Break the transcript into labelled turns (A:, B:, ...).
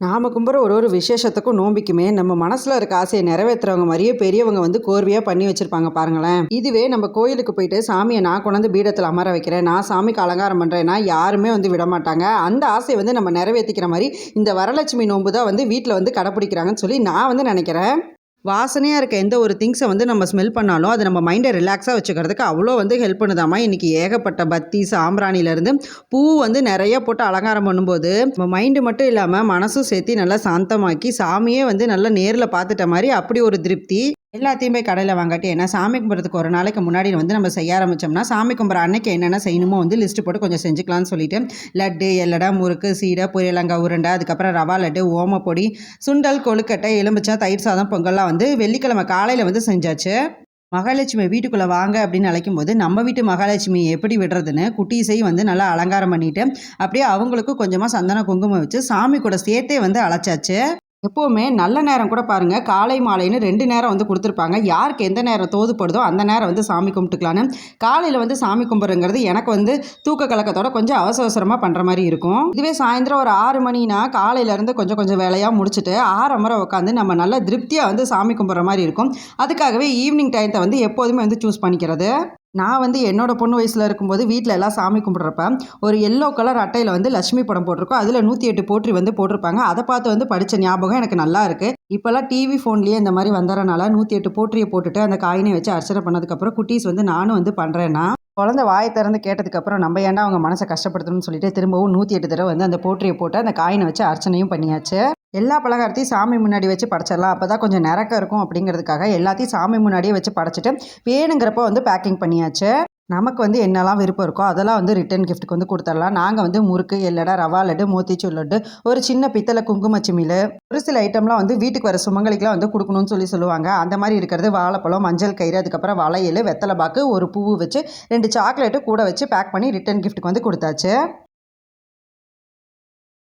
A: நாம கும்புற ஒரு ஒரு விசேஷத்துக்கும் நோம்பிக்குமே நம்ம மனசுல இருக்க ஆசையை நிறைவேற்றுறவங்க மாதிரியே பெரியவங்க வந்து கோர்வையா பண்ணி வச்சிருப்பாங்க பாருங்களேன். இதுவே நம்ம கோயிலுக்கு போயிட்டு சாமியை நான் கொண்டாந்து பீடத்தில் அமர வைக்கிறேன் நான் சாமிக்கு அலங்காரம் பண்றேன்னா யாருமே வந்து விட மாட்டாங்க அந்த ஆசையை வந்து நம்ம நிறைவேற்றிக்கிற மாதிரி இந்த வரலட்சுமி நோன்பு தான் வந்து வீட்டில் வந்து கடைப்பிடிக்கிறாங்கன்னு சொல்லி நான் வந்து நினைக்கிறேன். வாசனையாக இருக்க எந்த ஒரு திங்ஸை வந்து நம்ம ஸ்மெல் பண்ணாலும் அது நம்ம மைண்டை ரிலாக்ஸாக வச்சுக்கிறதுக்கு அவ்வளோ வந்து ஹெல்ப் பண்ணுதாம்மா. இன்றைக்கி ஏகப்பட்ட பத்தி சாம்பிராணிலேருந்து பூ வந்து நிறைய போட்டு அலங்காரம் பண்ணும்போது நம்ம மைண்டு மட்டும் இல்லாமல் மனசும் சேர்த்து நல்லா சாந்தமாக்கி சாமியே வந்து நல்லா நேரில் பார்த்துட்ட மாதிரி அப்படி ஒரு திருப்தி. எல்லாத்தையும் போய் கடையில் வாங்காட்டி ஏன்னா சாமி கும்பிட்றதுக்கு ஒரு நாளைக்கு முன்னாடி வந்து நம்ம செய்ய ஆரம்பித்தோம்னா சாமி கும்பிட்ற அன்னைக்கு என்னென்ன செய்யணுமோ வந்து லிஸ்ட்டு போட்டு கொஞ்சம் செஞ்சுக்கலாம்னு சொல்லிட்டு லட்டு எல்லடா முறுக்கு சீடை புரியலங்கா உருண்டை அதுக்கப்புறம் ரவா லட்டு ஓமப்பொடி சுண்டல் கொழுக்கட்டை எலுமிச்சா தயிர் சாதம் பொங்கல்லாம் வந்து வெள்ளிக்கிழமை காலையில் வந்து செஞ்சாச்சு. மகாலட்சுமி வீட்டுக்குள்ளே வாங்க அப்படின்னு அழைக்கும் போது நம்ம வீட்டு மகாலட்சுமி எப்படி விடுறதுன்னு குட்டீஸையும் வந்து நல்லா அலங்காரம் பண்ணிட்டு அப்படியே அவங்களுக்கும் கொஞ்சமாக சந்தன குங்குமம் வச்சு சாமி கூட சேர்த்தே வந்து அழைச்சாச்சு. எப்போவுமே நல்ல நேரம் கூட பாருங்கள் காலை மாலைன்னு ரெண்டு நேரம் வந்து கொடுத்துருப்பாங்க. யாருக்கு எந்த நேரம் தோதுப்படுதோ அந்த நேரம் வந்து சாமி கும்பிட்டுக்கலான்னு காலையில் வந்து சாமி கும்பிட்றங்கிறது எனக்கு வந்து தூக்க கலக்கத்தோட கொஞ்சம் அவசர அவசரமாக பண்ணுற மாதிரி இருக்கும். இதுவே சாயந்தரம் ஒரு ஆறு மணினா காலையிலேருந்து கொஞ்சம் கொஞ்சம் வேலையாக முடிச்சுட்டு ஆறரை உட்காந்து நம்ம நல்ல திருப்தியாக வந்து சாமி கும்பிட்ற மாதிரி இருக்கும். அதுக்காகவே ஈவினிங் டைத்தை வந்து எப்போதுமே வந்து சூஸ் பண்ணிக்கிறது. நான் வந்து என்னோட பொண்ணு வயசில் இருக்கும்போது வீட்டில் எல்லாம் சாமி கும்பிட்றப்ப ஒரு எல்லோ கலர் அட்டையில் வந்து லட்சுமி படம் போட்டிருக்கோம். அதில் நூற்றி எட்டு போற்றி வந்து போட்டிருப்பாங்க. அதை பார்த்து வந்து படித்த ஞாபகம் எனக்கு நல்லா இருக்குது இப்போல்லாம் டிவி ஃபோன்லேயே இந்த மாதிரி வந்துறனால நூற்றி எட்டு போற்றியை போட்டுட்டு அந்த காயினை வச்சு அர்ச்சனை பண்ணதுக்கப்புறம் குட்டீஸ் வந்து நானும் வந்து பண்ணுறேன்னா குழந்தை வாயை திறந்து கேட்டதுக்கப்புறம் நம்ம ஏன்டா அவங்க மனசை கஷ்டப்படுத்தணும்னு சொல்லிட்டு திரும்பவும் நூற்றி எட்டு தடவை வந்து அந்த போற்றியை போட்டு அந்த காயினை வச்சு அர்ச்சனையும் பண்ணியாச்சு. எல்லா பலகாரத்தையும் சாமி முன்னாடி வச்சு படைச்சிடலாம். அப்போ தான் கொஞ்சம் நிறக்க இருக்கும் அப்படிங்கிறதுக்காக எல்லாத்தையும் சாமி முன்னாடியே வச்சு படைச்சிட்டு வேணுங்கிறப்ப வந்து பேக்கிங் பண்ணியாச்சு. நமக்கு வந்து என்னெல்லாம் விருப்பம் இருக்கோ அதெல்லாம் வந்து ரிட்டன் கிஃப்ட்டுக்கு வந்து கொடுத்துடலாம். நாங்கள் வந்து முறுக்கு எல்லடா ரவா லட்டு மோத்திச்சூர் லட்டு ஒரு சின்ன பித்தளை குங்குமச்சிமில் ஒரு சில ஐட்டம்லாம் வந்து வீட்டுக்கு வர சுமங்கலிக்கெலாம் வந்து கொடுக்கணும்னு சொல்லி சொல்லுவாங்க. அந்த மாதிரி இருக்கிறது வாழைப்பழம் மஞ்சள் கயிறு அதுக்கப்புறம் வளையல் வெத்தலை பாக்கு ஒரு பூவு வச்சு ரெண்டு சாக்லேட்டு கூட வச்சு பேக் பண்ணி ரிட்டன் கிஃப்ட்டுக்கு வந்து கொடுத்தாச்சு.